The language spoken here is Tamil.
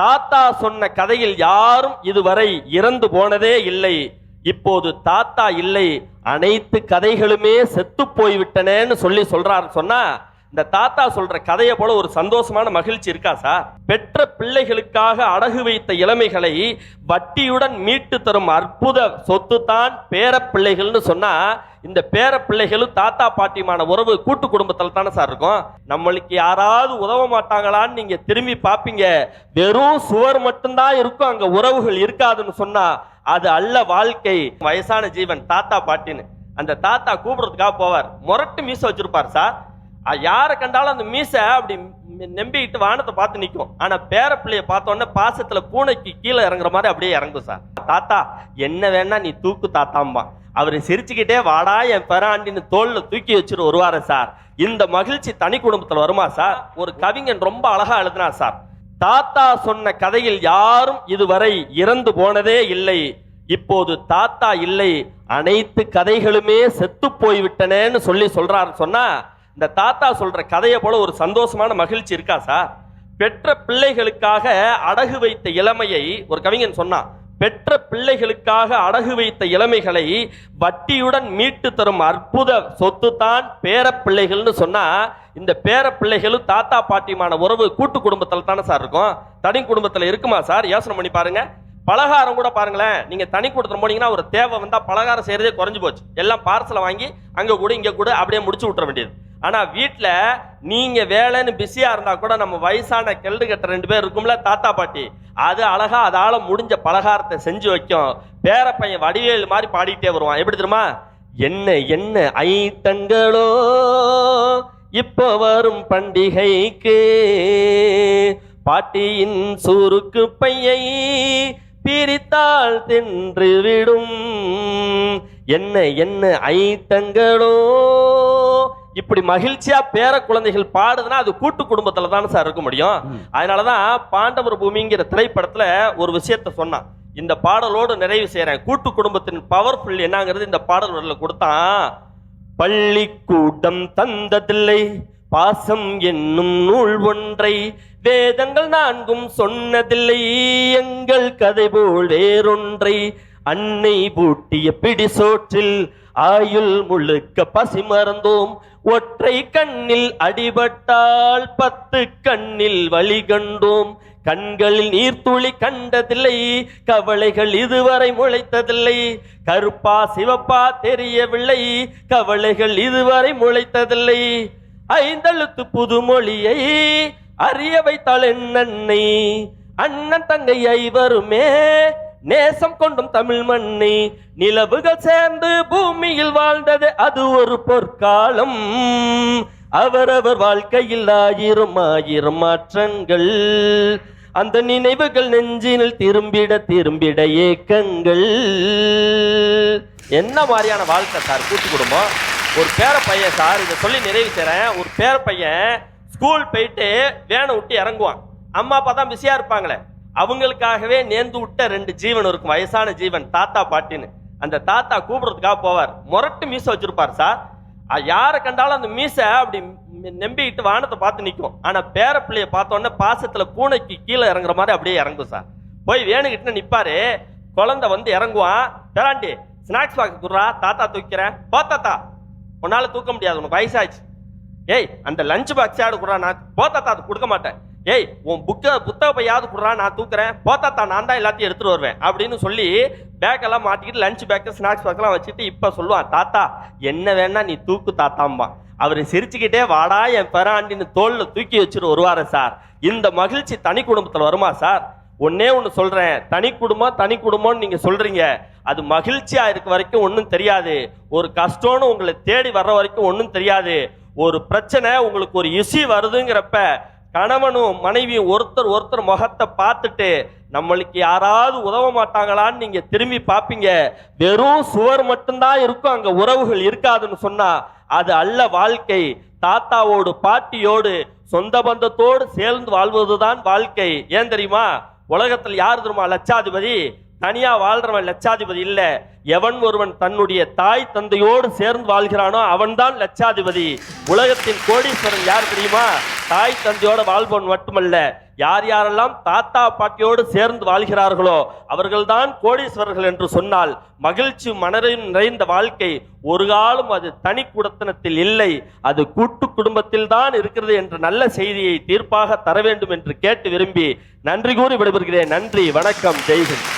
தாத்தா சொன்ன கதையில் யாரும் இதுவரை இறந்து போனதே இல்லை. இப்போது தாத்தா இல்லை. அனைத்து கதைகளுமே செத்து போய்விட்டனேன்னு சொல்லி சொல்றாரு. சொன்னா இந்த தாத்தா சொல்ற கதையை போல ஒரு சந்தோஷமான மகிழ்ச்சி இருக்கா சார்? பெற்ற பிள்ளைகளுக்காக அடகு வைத்த இளமைகளை வட்டியுடன் மீட்டு தரும் அற்புத சொத்து தான் பேர பிள்ளைகள்னு சொன்னா இந்த பேர பிள்ளைகளும் தாத்தா பாட்டியுமான உறவு கூட்டு குடும்பத்தில் தானே சார் இருக்கும்? நம்மளுக்கு யாராவது உதவ மாட்டாங்களான்னு நீங்க திரும்பி பார்ப்பீங்க வெறும் சுவர் மட்டும்தான் இருக்கும் அங்க உறவுகள் இருக்காதுன்னு சொன்னா அது அல்ல வாழ்க்கை. வயசான ஜீவன் தாத்தா பாட்டின்னு. அந்த தாத்தா கூப்பிடுறதுக்காக போவார். முரட்டு மீச வச்சிருப்பார் சார். யாரை கண்டாலும் அந்த மீசை அப்படி நம்பிக்கிட்டு வானத்தை பார்த்து நிற்கும் ஆனால் பேர பிள்ளைய பார்த்தோன்னே பாசத்தில் பூனைக்கு கீழே இறங்குற மாதிரி அப்படியே இறங்கும் சார். தாத்தா என்ன வேணா நீ தூக்கு தாத்தாம்பா அவர் சிரிச்சுக்கிட்டே வாடா என் பெறாண்டின்னு தோளில் தூக்கி வச்சுட்டு வருவாரு சார். இந்த மகிழ்ச்சி தனி குடும்பத்தில் வருமா சார்? ஒரு கவிஞன் ரொம்ப அழகாக எழுதுனா சார். தாத்தா சொன்ன கதையில் யாரும் இதுவரை இறந்து போனதே இல்லை. இப்போது தாத்தா இல்லை. அனைத்து கதைகளுமே செத்து போய்விட்டனேன்னு சொல்லி சொல்றாரு. சொன்னா இந்த தாத்தா சொல்ற கதையை போல ஒரு சந்தோஷமான மகிழ்ச்சி இருக்கா சார்? பெற்ற பிள்ளைகளுக்காக அடகு வைத்த இளமையை ஒரு கவிஞன் சொன்னான் பெற்ற பிள்ளைகளுக்காக அடகு வைத்த இளமைகளை வட்டியுடன் மீட்டு தரும் அற்புத சொத்து தான் பேர பிள்ளைகள்னு சொன்னா இந்த பேர பிள்ளைகளும் தாத்தா பாட்டியுமான உறவு கூட்டு குடும்பத்தில் தானே சார் இருக்கும்? தனி குடும்பத்தில் இருக்குமா சார்? யோசனை பண்ணி பாருங்க. பலகாரம் கூட பாருங்களேன் நீங்க தனி கொடுத்துட்டு போனீங்கன்னா ஒரு தேவை வந்தா பலகாரம் செய்யறதே குறைஞ்சு போச்சு. எல்லாம் பார்சலை வாங்கி அங்க கூட இங்க கூட அப்படியே முடிச்சு விட்டுற வேண்டியது. ஆனால் வீட்டில் நீங்கள் வேலைன்னு பிஸியாக இருந்தால் கூட நம்ம வயசான கெல்டு கட்ட ரெண்டு பேர் இருக்கும்ல தாத்தா பாட்டி. அது அழகா அதால் முடிஞ்ச பலகாரத்தை செஞ்சு வைக்கும். பேர பையன் வடிவேல் மாதிரி பாடிக்கிட்டே வருவான். எப்படி தெரியுமா? என்ன என்ன ஐட்டங்களோ இப்போ வரும் பண்டிகைக்கு பாட்டியின் சூருக்கு பையை பிரித்தால் தின்று விடும். என்ன என்ன ஐட்டங்களோ இப்படி மகிழ்ச்சியா பேர குழந்தைகள் பாடுதுன்னா அது கூட்டு குடும்பத்துல தானே சார் இருக்க முடியும். அதனாலதான் பாண்டவர் பூமிங்கிற திரைப்படத்துல ஒரு விஷயத்த சொன்னான். இந்த பாடலோடு நிறைவு செய்யறேன் கூட்டு குடும்பத்தின் பவர்ஃபுல் என்னங்கிறது இந்த பாடல் கொடுத்தான். பள்ளிக்கூடம் தந்ததில்லை பாசம் என்னும் நூல் ஒன்றை வேதங்கள் நான்கும் சொன்னதில்லை எங்கள் கதை போல் வேறொன்றை அன்னை பூட்டிய பிடி சோற்றில் ஆயுள் முழுக்க பசி மறந்தோம். ஒற்றை கண்ணில் அடிபட்டால் பத்து கண்ணில் வழி கண்டோம். கண்களில் நீர்த்துளி கண்டதில்லை. கவலைகள் இதுவரை முளைத்ததில்லை. கருப்பா சிவப்பா தெரியவில்லை. கவலைகள் இதுவரை முளைத்ததில்லை. ஐந்தெழுத்து புதுமொழியை அறிய வைத்தாள் என் அண்ணன் தங்கை ஐவருமே நேசம் கொண்டும் தமிழ் மண்ணி நிலவுகள் சேர்ந்து பூமியில் வாழ்ந்தது அது ஒரு பொற்காலம். அவரவர் வாழ்க்கையில் ஆயிரம் ஆயிரம் மாற்றங்கள். அந்த நினைவுகள் நெஞ்சினில் திரும்பிட திரும்பிட ஏக்கங்கள். என்ன மாதிரியான வாழ்க்கை சார்? கூட்டு குடும்பம் ஒரு பேர பையன் சார் இதை சொல்லி நிறைவு செய்கிறேன் ஒரு பேர பையன் ஸ்கூல் போயிட்டு வேனை விட்டு இறங்குவான். அம்மா அப்பா தான் பிஸியாக இருப்பாங்களே. அவங்களுக்காகவே நேர்ந்து விட்ட ரெண்டு ஜீவன் இருக்கும் வயசான ஜீவன் தாத்தா பாட்டின்னு. அந்த தாத்தா கூப்பிடுறதுக்காக போவார். முரட்டு மீசை வச்சிருப்பார் சார். யாரை கண்டாலும் அந்த மீசை அப்படி நம்பிக்கிட்டு வானத்தை பார்த்து நிற்கும் ஆனால் பேர பிள்ளைய பார்த்தோன்னே பாசத்தில் பூனைக்கு கீழே இறங்குற மாதிரி அப்படியே இறங்கும் சார். போய் வேணுகிட்டு நிற்பாரு குழந்தை வந்து இறங்குவான். பேராண்டி ஸ்நாக்ஸ் பாக்ஸ் குடுறா. தாத்தா தூக்கிறேன். போ தாத்தா. உன்னால் தூக்க முடியாது. உனக்கு வயசாச்சு ஏய் அந்த லஞ்ச் பாக்ஸ் ஆடு குடுறா. நான் போ தாத்தா அது கொடுக்க மாட்டேன். ஏய் உன் புக்கை புத்தக பையாவது நான் தூக்குறேன். போத்தாத்தா நான் தான் எல்லாத்தையும் எடுத்துகிட்டு வருவேன் அப்படின்னு சொல்லி பேக்கெல்லாம் மாட்டிக்கிட்டு லஞ்ச் பேக்கு ஸ்நாக்ஸ் பேக்கெல்லாம் வச்சுட்டு இப்போ சொல்லுவான் தாத்தா என்ன வேணா நீ தூக்கு தாத்தாம்பா அவர் சிரிச்சுக்கிட்டே வாடா என் பெறாண்டின்னு தோளில் தூக்கி வச்சுட்டு வருவார சார். இந்த மகிழ்ச்சி தனி குடும்பத்தில் வருமா சார்? ஒன்னே ஒன்று சொல்கிறேன் தனி குடும்பம் தனி குடும்பம்னு நீங்கள் சொல்கிறீங்க அது மகிழ்ச்சியாக இருக்க வரைக்கும் ஒன்றும் தெரியாது. ஒரு கஷ்டம்னு உங்களை தேடி வர்ற வரைக்கும் ஒன்றும் தெரியாது. ஒரு பிரச்சனை உங்களுக்கு ஒரு இசி வருதுங்கிறப்ப கணவனும் மனைவியும் ஒருத்தர் ஒருத்தர் முகத்தை பார்த்துட்டு நம்மளுக்கு யாராவது உதவ மாட்டாங்களான்னு நீங்க திரும்பி பார்ப்பீங்க. வெறும் சுவர் மட்டும்தான் இருக்கும் அங்க உறவுகள் இருக்காதுன்னு சொன்னா அது அல்ல வாழ்க்கை. தாத்தாவோடு பாட்டியோடு சொந்த பந்தத்தோடு சேர்ந்து வாழ்வதுதான் வாழ்க்கை. ஏன் தெரியுமா? உலகத்தில் யார் தெரியுமா? லட்சாதிபதி. தனியா வாழ்றவன் லட்சாதிபதி இல்ல. எவன் ஒருவன் தன்னுடைய தாய் தந்தையோடு சேர்ந்து வாழ்கிறானோ அவன்தான் லட்சாதிபதி. உலகத்தின் கோடீஸ்வரன் யார் தெரியுமா? தாய் தந்தையோட வாழ்பவன் மட்டுமல்ல யார் யாரெல்லாம் தாத்தா பாட்டியோடு சேர்ந்து வாழ்கிறார்களோ அவர்கள்தான் கோடீஸ்வரர்கள் என்று சொன்னால் மகிழ்ச்சி மனரையும் நிறைந்த வாழ்க்கை ஒரு காலம் அது தனி குடத்தனத்தில் இல்லை அது கூட்டு குடும்பத்தில் தான் இருக்கிறது என்ற நல்ல செய்தியை தீர்ப்பாக தர வேண்டும் என்று கேட்டு விரும்பி நன்றி கூறி விடைபெறுகிறேன். நன்றி வணக்கம் ஜெய்ஹிந்த்.